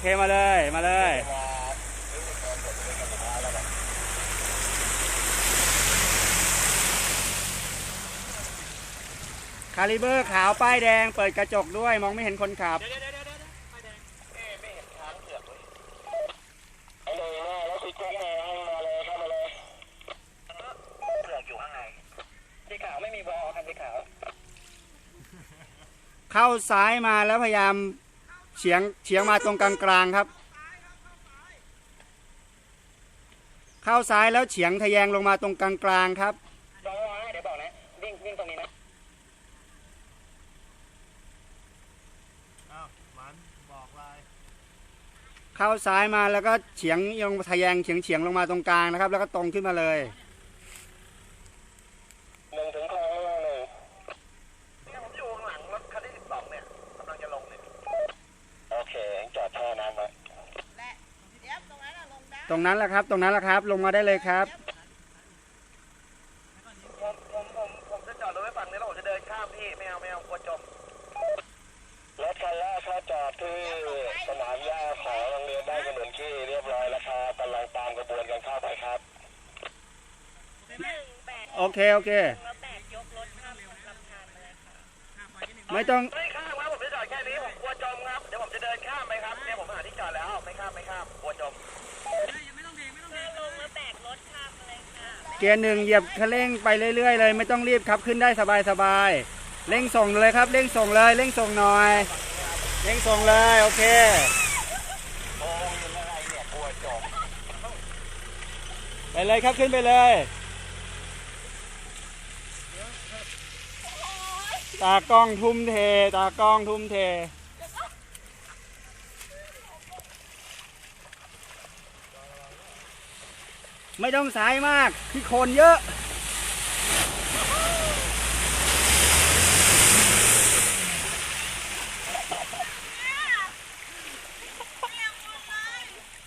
เคมาเลยมาเลยคาลิเบอร์ขาวป้ายแดงเปิดกระจกด้วยมองไม่เห็นคนขับเดี๋ยวเดี๋ยวเดี๋ยวเดี๋ยวไฟแดงไม่เห็นช้างเผือกเลยเอาเลยแม่แล้วติดกล้องมามาเลยเข้ามาเลยเผือกอยู่ข้างในสีขาวไม่มีบอลคันสีขาวเข้าซ้ายมาแล้วพยายาม เฉียงเฉียงมาตรงกลางกลางๆครับ เข้าซ้ายแล้วเฉียงทะแยงลงมาตรงกลางกลางๆครับลองวางให้เดี๋ยวบอกนะวิ่งวิ่งตรงนี้นะอ้าวมันบอกลายเข้าซ้ายมาแล้วก็เฉียงลงทะแยงเฉียงเฉียงลงมาตรงกลางนะครับ แล้วก็ตรงขึ้นมาเลย หนึ่งถึงคลองระหว่างหนึ่งเนี่ยผมอยู่ข้างหลังรถคันที่สิบสองเนี่ยกำลังจะลงเนี่ยโอเค จอดท่อน้ำไว้และเดี๋ยวตรงนั้นน่ะลงได้ตรงนั้นแหละครับ ตรงนั้นแหละครับ ลงมาได้เลยครับ ผมผมผมผมจะจอดรถไว้ฝั่งนี้แล้วผมจะเดินข้ามพี่ไม่เอาไม่เอากลัวจมรถคันแรกเขาจอดที่สนามหญ้าของโรงเรียนได้ถนนที่เรียบร้อยแล้วครับกำลังตามกระบวนกันเข้าไปครับหนึ่งแปดโอเค โอเค แล้วแปดยกรถข้ามลำธารมาเลยค่ะข้ามไปที่หนึ่งไม่ต้องไม่ข้ กลัวจมครับ เดี๋ยวผมจะเดินข้ามไปครับเนี่ยผมหาที่จอดแล้ว ไม่ข้ามไม่ข้ามกลัวจมเฮ้ยยังม่ต้องเบรกไม่ต้องเบรเดิกนลงแล้วแบกรถข้ามมาเลยค่ะเกียร์หนึ่งเหยียบคันเร่งไปเรื่อยๆเลย ไม่ต้องรีบครับขึ้นได้สบายๆเร่งส่งเลยครับเร่งส่งเลยเร่งส่งหน่อยเร่งส่งเลยโอเคโอ้ยยังไงเนี่ยกลัวจมไปเลยครับขึ้นไปเลย ตากล้องทุ่มเท ตากล้องทุ่มเท ไม่ต้องสายมาก ที่โคนเยอะ